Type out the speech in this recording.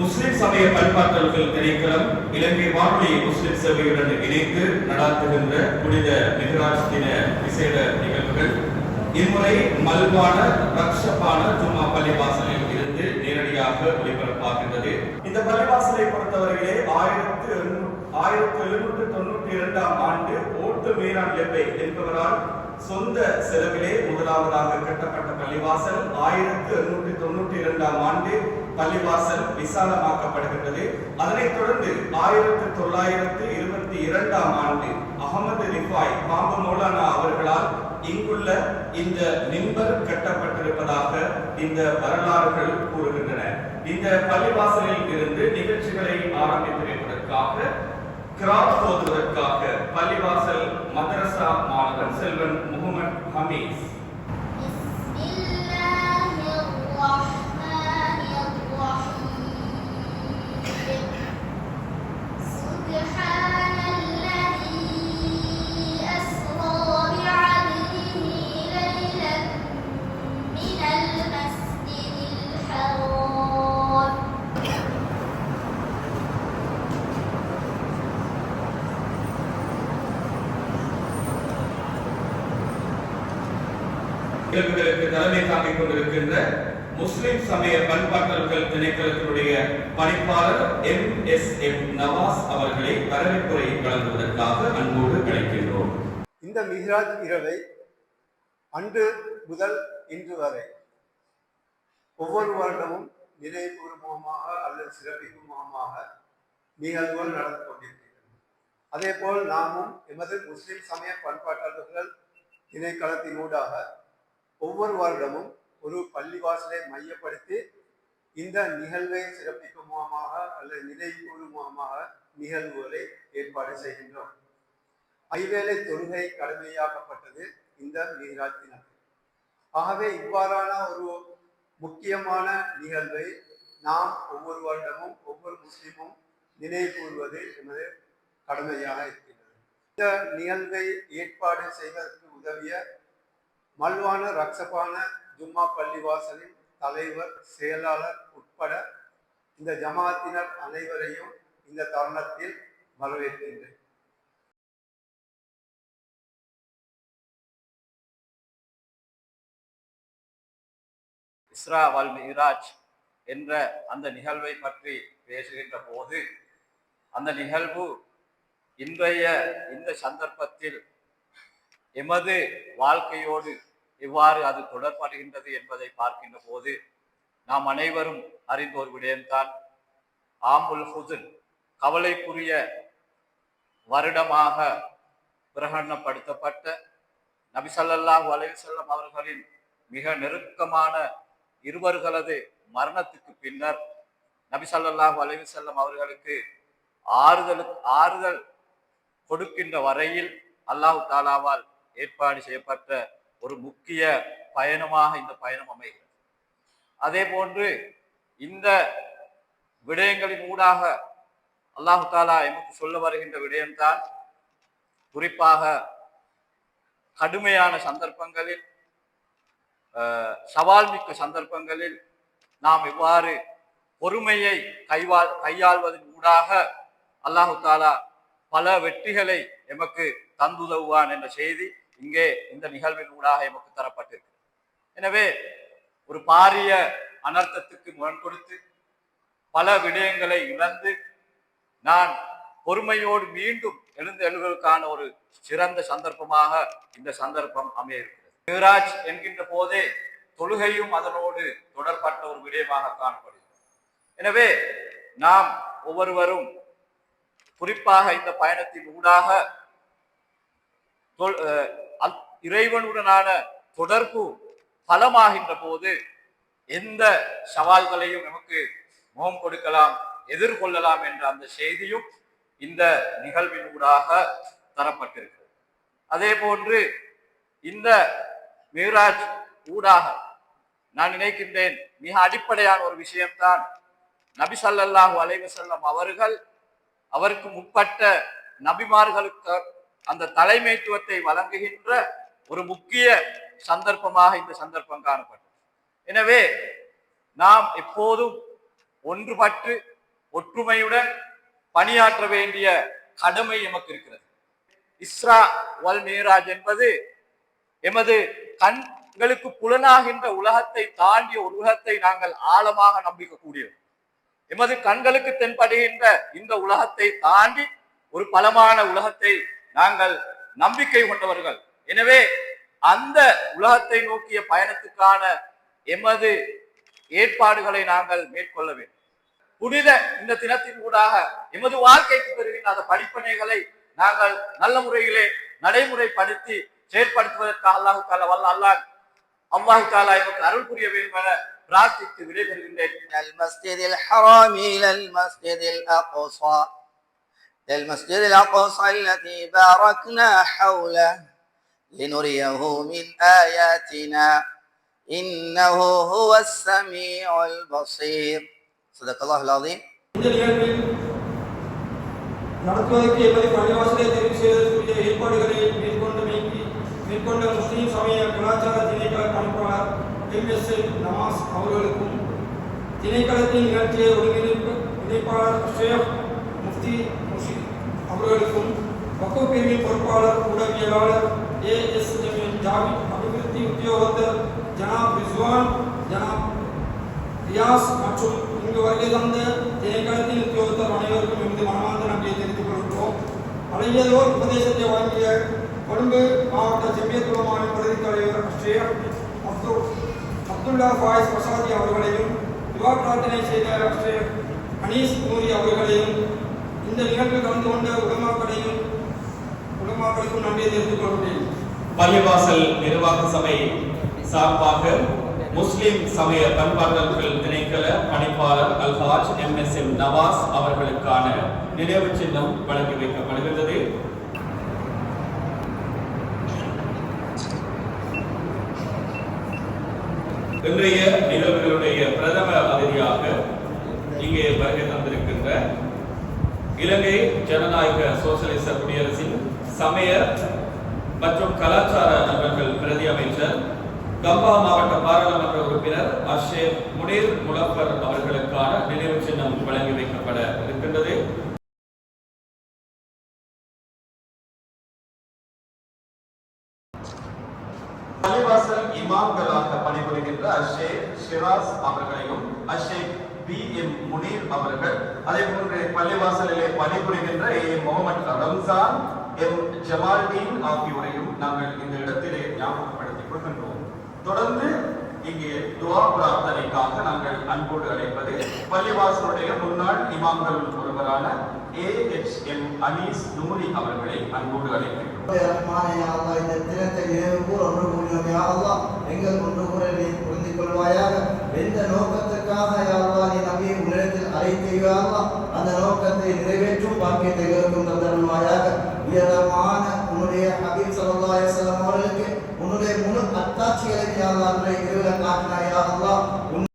முஸ்லிம் சமய பண்பாட்டல்கள் திணைக்களம் இலங்கை வானொலி முஸ்லிம் சேவையுடன் இணைந்து நடாத்துகின்ற புனித மிகராஜ் தின விசேட நிகழ்வுகள். இம்முறை மல்பான ரக்ஷபான ஜும்மா பள்ளிவாசலில் இருந்து நேரடியாக ஒளிபரப்பாகின்றது. இந்த பள்ளிவாசலை பொறுத்தவரையிலே ஆயிரத்து ஆயிரத்தி எழுநூற்று தொண்ணூற்றி இரண்டாம் ஆண்டு ஓட்டு மீரான் லெப்பை என்பவரால் சொந்த செலவிலே முதலாவதாக கட்டப்பட்ட பள்ளிவாசல் ஆயிரத்து எண்ணூற்றி தொண்ணூற்றி இரண்டாம் ஆண்டு பள்ளிவாசல் விசாலமாக்கப்படுகின்றது. அதனைத் தொடர்ந்து ஆயிரத்தி தொள்ளாயிரத்தி இருபத்தி இரண்டாம் ஆண்டு அகமது ரிஃபாய் பாம்பு மௌலானா அவர்களால் இங்குள்ள இந்த மிம்பர் கட்டப்பட்டிருப்பதாக இந்த வரலாறுகள் கூறுகின்றன. இந்த பள்ளிவாசலில் இருந்து நிகழ்ச்சிகளை ஆரம்பித்து வைப்பதற்காக கிராப் போதுவதற்காக பள்ளிவாசல் மதரசா மாணவன் செல்வன் முகமது ஹமீஸ். நிகழ்வுகளுக்கு தலைமை தாங்கிக் கொண்டிருக்கின்ற முஸ்லிம் சமய பண்பாட்டல்கள் திணைக்களத்தினுடைய பணிப்பாளர் எம் எஸ் எம் நவாஸ் அவர்களை வரவேற்புரை வழங்குவதற்காக அன்போடு அழைக்கின்றோம். இந்த மிஹ்ராஜ் இரவை அன்று முதல் இன்று வரை ஒவ்வொரு வருடமும் நினைவுபூர்வமாக அல்லது சிறப்பிக்கும் முகமாக நிகழ்வுகள் நடந்து கொண்டிருக்கின்றன. அதேபோல் நாமும் எமது முஸ்லிம் சமய பண்பாட்டாளர்கள் திணைக்களத்தினூடாக ஒவ்வொரு வருடமும் ஒரு பள்ளிவாசலை மையப்படுத்தி இந்த நிகழ்வை சிறப்பிக்கும் முகமாக அல்லது நினைவுகூரும் முகமாக நிகழ்வுகளை ஏற்பாடு செய்கின்றோம். ஐவேளை தொழுகை கடமையாக்கப்பட்டது இந்த மீராஜ் தினம். ஆகவே இவ்வாறான ஒரு முக்கியமான நிகழ்வை நாம் ஒவ்வொரு வருடமும் ஒவ்வொரு முஸ்லீமும் நினைவு கூறுவது எனது கடமையாக இருக்கின்றது. இந்த நிகழ்வை ஏற்பாடு செய்வதற்கு உதவிய மல்வான ரக்ஷபான ஜும்மா பள்ளிவாசலின் தலைவர் செயலாளர் உட்பட இந்த ஜமாத்தினர் அனைவரையும் இந்த தருணத்தில் வரவேற்கின்றேன். இஸ்ரா வல் மிஹ்ராஜ் என்ற அந்த நிகழ்வை பற்றி பேசுகின்ற போது அந்த நிகழ்வு இன்றைய இந்த சந்தர்ப்பத்தில் எமது வாழ்க்கையோடு இவ்வாறு அது தொடர்படுகின்றது என்பதை பார்க்கின்ற போது நாம் அனைவரும் அறிந்த ஒரு விடயம்தான். ஆம்புல் ஹுசுன் கவலைக்குரிய வருடமாக பிரகடனப்படுத்தப்பட்ட நபிசல்லாஹ் ஸல்லல்லாஹு அலைஹி அவர்களின் மிக நெருக்கமான இருவர்களது மரணத்துக்கு பின்னர் நபிசல்லாஹ் ஸல்லல்லாஹு அலைஹி அவர்களுக்கு ஆறுதலுக்கு ஆறுதல் கொடுக்கின்ற வரையில் அல்லாஹு தாலாவால் ஏற்பாடு செய்யப்பட்ட ஒரு முக்கிய பயணமாக இந்த பயணம் அமைகிறது. அதே போன்று இந்த விடயங்களின் ஊடாக அல்லாஹு தாலா எமக்கு சொல்ல வருகின்ற விடயம்தான் குறிப்பாக கடுமையான சந்தர்ப்பங்களில் சவால் மிக்க சந்தர்ப்பங்களில் நாம் எவ்வாறு பொறுமையை கைவா கையாள்வதன் ஊடாக அல்லாஹு தாலா பல வெற்றிகளை எமக்கு தந்துதவுவான் என்ற செய்தி இங்கே இந்த நிகழ்வின் ஊடாக எமக்கு தரப்பட்டிருக்கு. எனவே ஒரு பாரிய அனர்த்தத்துக்கு முரண் கொடுத்து பல விடயங்களை இழந்து நான் பொறுமையோடு மீண்டும் எழுந்து எழுவதற்கான ஒரு சிறந்த சந்தர்ப்பமாக இந்த சந்தர்ப்பம் அமைய இருக்கிறது மிகராஜ் என்கின்ற போதே தொழுகையும் அதனோடு தொடர்பட்ட ஒரு விடயமாக காணப்படுகிறது. எனவே நாம் ஒவ்வொருவரும் குறிப்பாக இந்த பயணத்தின் ஊடாக இறைவனுடனான தொடர்பு பலமாகின்ற போது எந்த சவால்களையும் நமக்கு முகம் கொடுக்கலாம் எதிர்கொள்ளலாம் என்ற அந்த செய்தியும் இந்த நிகழ்வின் ஊடாக தரப்பட்டிருக்கிறது. அதே போன்று இந்த மிகராஜ் ஊடாக நான் நினைக்கின்றேன் மிக அடிப்படையான ஒரு விஷயம்தான். நபி ஸல்லல்லாஹு அலைஹி அவர்கள் அவருக்கு முற்பட்ட நபிமார்களுக்கு அந்த தலைமைத்துவத்தை வழங்குகின்ற ஒரு முக்கிய சந்தர்ப்பமாக இந்த சந்தர்ப்பம் காணப்பட்டது. எனவே நாம் எப்போதும் ஒன்றுபட்டு ஒற்றுமையுடன் பணியாற்ற வேண்டிய கடமை எமக்கு இருக்கிறது. இஸ்ரா வல் மேராஜ் என்பது எமது கண்களுக்கு புலனாகின்ற உலகத்தை தாண்டிய ஒரு உலகத்தை நாங்கள் ஆழமாக நம்பிக்கக்கூடியது எமது கண்களுக்கு தென்படுகின்ற இந்த உலகத்தை தாண்டி ஒரு பலமான உலகத்தை நாங்கள் நம்பிக்கை கொண்டவர்கள். எனவே அந்த உலகத்தை நோக்கிய பயணத்துக்கான எமது ஏற்பாடுகளை நாங்கள் மேற்கொள்ள வேண்டும். புனித இந்த தினத்தின் ஊடாக எமது வாழ்க்கைக்கு பெறுகின்ற அந்த படிப்பனைகளை நாங்கள் நல்ல முறையிலே நடைமுறைப்படுத்தி செயற்படுத்துவதற்காக அல்லாஹு தாலா வல்ல அல்லாஹ் அல்லாஹு தாலா எமக்கு அருள் புரிய வேண்டும் என பிரார்த்தித்து விடைபெறுகின்றேன். من المسجد الحرام إلى المسجد الأقصى إلى المسجد الأقصى الذي باركنا حوله لنريه من آياتنا إنه هو السميع البصير صدق الله العظيم இந்த நிகழ்வில் நடத்துவதற்கு எமது பள்ளிவாசலை தெரிவு செய்வதற்குரிய ஏற்பாடுகளை மேற்கொண்டமைக்கு மேற்கொண்ட முஸ்லீம் சமய கலாச்சார திணைக்கள பணிப்பாளர் எம் எஸ் நமாஸ் அவர்களுக்கும் திணைக்களத்தின் நிகழ்ச்சியை ஒருங்கிணைப்பு இணைப்பாளர் ஷேக் முஃப்தி முஷித் அவர்களுக்கும் வக்கு பிரிவின் பொறுப்பாளர் ஊடகவியலாளர் ஏ எஸ் எம் ஜாவித் அபிவிருத்தி உத்தியோகத்தர் ஜனாப் ரிஸ்வான் ஜனாப் ரியாஸ் மற்றும் இங்கு வருகை தந்த திணைக்களத்தின் உத்தியோகத்தர் அனைவருக்கும் எமது மனமார்ந்த நன்றியை தெரிவித்துக் கொள்கிறோம் அழகியதோர் உபதேசத்தை வழங்கிய கொழும்பு மாவட்ட ஜெமியத்துலமாவின் பிரதி தலைவர் ஷேக் அப்துல் அப்துல்லா ஃபாயிஸ் பிரசாதி அவர்களையும் யுவா பிரார்த்தனை செய்த ஷேக் அனீஸ் மூரி அவர்களையும் இந்த நிகழ்வில் கலந்து கொண்ட உலமாக்களையும் உலமாக்களுக்கும் நன்றியை தெரிவித்துக் கொள்கிறேன். பள்ளிவாசல் நிர்வாக சபை சார்பாக முஸ்லிம் சமய பண்பாளர்கள் திணைக்கள பணிப்பாளர் அல்ஹாஜ் எம் எஸ் எம் நவாஸ் அவர்களுக்கான நினைவு சின்னம் வழங்கி வைக்கப்படுகிறது இன்றைய நிகழ்வுகளுடைய பிரதம அதிதியாக இங்கே வருகை தந்த இலங்கை ஜனநாயக சோசியலிச குடியரசின் சமய மற்றும் கலாச்சார நண்பர்கள் பிரதி அமைச்சர் கம்பா மாவட்ட பாராளுமன்ற உறுப்பினர் அஷேப் முனீர் முலப்பர் அவர்களுக்கான நினைவு சின்னம் வழங்கி வைக்கப்பட இருக்கின்றது பள்ளிவாசல் இமாம்களாக பணிபுரிகின்ற அஷேக் ஷிராஸ் அவர்களையும் அஷேக் பி. எம். முனீர் அவர்கள் அதே போன்று பள்ளிவாசலிலே பணிபுரிகின்ற A. M. Mohammed Ramzan M. Jamaldeen ஆகியோரையும் நாங்கள் இந்த இடத்திலே ஞாபகப்படுத்திக் கொள்கின்றோம். தொடர்ந்து இங்கே துவா பிரார்த்தனைக்காக நாங்கள் அன்போடு அழைப்பது பள்ளிவாசலுடைய முன்னாள் இமாம்கள் ஒருவரான A H M Anees Noori அவர்களை அன்போடு அழைக்கிறோம் இந்த தினத்தை நினைவு கூற ஒன்று கூறினோம் யா அல்லாஹ் எங்கள் ஒன்று கூற நீ புரிந்து கொள்வாயாக. எந்த நோக்கத்துக்காக யா அல்லாஹ் நீ நபியை உலகத்தில் அழைத்தீயா அல்லாஹ் அந்த நோக்கத்தை நிறைவேற்றும் பாக்கியத்தை கேட்கும் தந்தருள்வாயாக உயரமான உன்னுடைய ஹபீப் ஸல்லல்லாஹு அலைஹி அவர்களுக்கு உன்னுடைய முழு அத்தாட்சிகளை யா அல்லாஹ் அன்றைய இரவில் காட்டினாய் யா அல்லாஹ்